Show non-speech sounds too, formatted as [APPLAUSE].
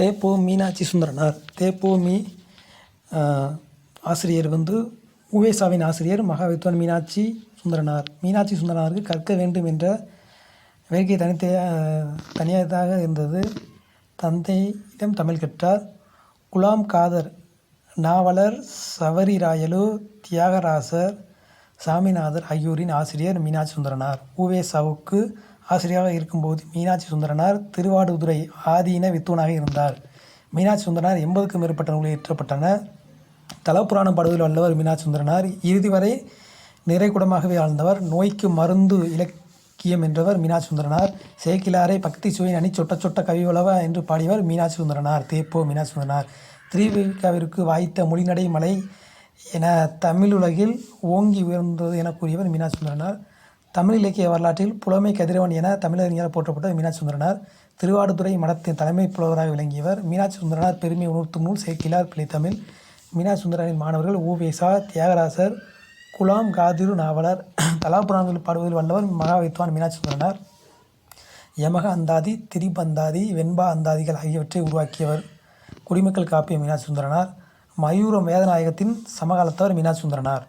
தேப்போ மீனாட்சி சுந்தரனார். தேப்போ மீ ஆசிரியர் வந்து உவேசாவின் ஆசிரியர் மகாவித்வான் மீனாட்சி சுந்தரனார். மீனாட்சி சுந்தரனாருக்கு கற்க வேண்டும் என்ற வேட்கை தனித்த தனியாக இருந்தது. தந்தையிடம் தமிழ் கற்றார். குலாம் காதர் நாவலர் சவரிராயலு தியாகராசர் சாமிநாதர் ஆகியோரின் ஆசிரியர் மீனாட்சி சுந்தரனார். உவேசாவுக்கு ஆசிரியராக இருக்கும்போது மீனாட்சி சுந்தரனார் திருவாடுதுறை ஆதீன வித்துவனாக இருந்தார். மீனாட்சி சுந்தரனார் எண்பதுக்கும் மேற்பட்ட நூல்கள் இயற்றப்பட்டன தலப்புராணம் பாடுவதில் வல்லவர் மீனாட்சி சுந்தரனார் இறுதி வரை நிறைகுடமாகவே ஆழ்ந்தவர் நோய்க்கு மருந்து இலக்கியம் என்றவர் மீனாட்சி சுந்தரனார் சேக்கிலாரை பக்தி சுவையின் அணி சொட்ட சொட்ட கவி என்று பாடியவர் மீனாட்சி சுந்தரனார் தேப்போ மீனாட்சி சுந்தரனார். திரிவிகாவிற்கு வாய்த்த மொழிநடை மலை என தமிழுலகில் ஓங்கி உயர்ந்தது என கூறியவர் மீனாட்சி சுந்தரனார். தமிழ் இலக்கிய வரலாற்றில் புலமை கதிரவன் என தமிழறிஞரால் போற்றப்பட்ட மீனாட்சி சுந்தரனார். திருவாடுதுறை மடத்தின் தலைமை புலவராக விளங்கியவர். மீனாட்சி சுந்தரனார் பெருமை உணர்த்தும் நூல் சேக்கிலார் பிழைத்தமிழ் மீனாட்சி சுந்தரனின் மாணவர்கள் ஊவேசா தியாகராசர் குலாம் காதிரு நாவலர் [CLEARS THROAT] தலாபுராணங்களில் பாடுவதில் வல்லவர் மகாவித்வான் மீனாட்சி சுந்தரனார். யமக அந்தாதி திரிபந்தாதி வெண்பா அந்தாதிகள் ஆகியவற்றை உருவாக்கியவர். குடிமக்கள் காப்பிய மீனாட்சி சுந்தரனார். மயூரம் வேதநாயகத்தின் சமகாலத்தவர் மீனாட்சி சுந்தரனார்.